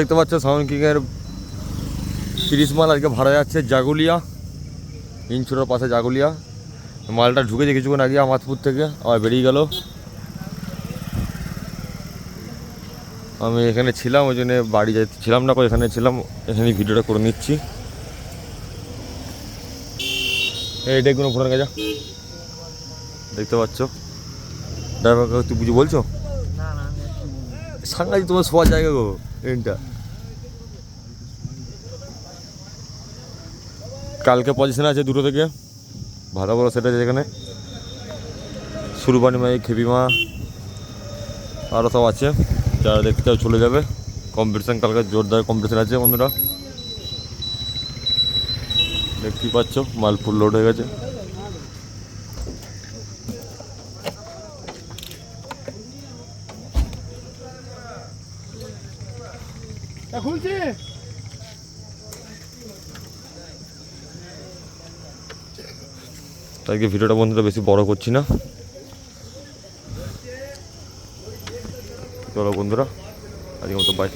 দেখতে পাচ্ছ সাউন্ড কিংয়ের তিরিশ মাল আজকে ভাড়া যাচ্ছে জাগুলিয়া। ইনচুরার পাশে জাগুলিয়া। মালটা ঢুকেছে কিছুক্ষণ আগে আমাদপুর থেকে আবার বেরিয়ে গেল। আমি এখানে ছিলাম ওই জন্য বাড়ি ছিলাম না এখানে ছিলাম এখানে ভিডিওটা করে নিচ্ছি। এইটাই কোনো ফোনের কাজা। দেখতে পাচ্ছ। ড্রাইভার তুই বুঝে বলছো। সাংঘাতিক তোমার শোয়ার জায়গা গো। ট্রেনটা কালকে পজিশন আছে দুটো থেকে। ভালো বড় সেট আছে এখানে। সুরবানি মাই খেপিমা আরও সব আছে। যারা দেখতে চাও চলে যাবে। কম্পিটিশান কালকে জোরদার কম্পিটিশান আছে বন্ধুরা। দেখতেই পাচ্ছ, মালপুর লোড হয়ে গেছে। খুলছি? তাই ভিডিওটা বন্ধুরা বেশি বড় করছি না? চলো বন্ধুরা আজকে মতো বাই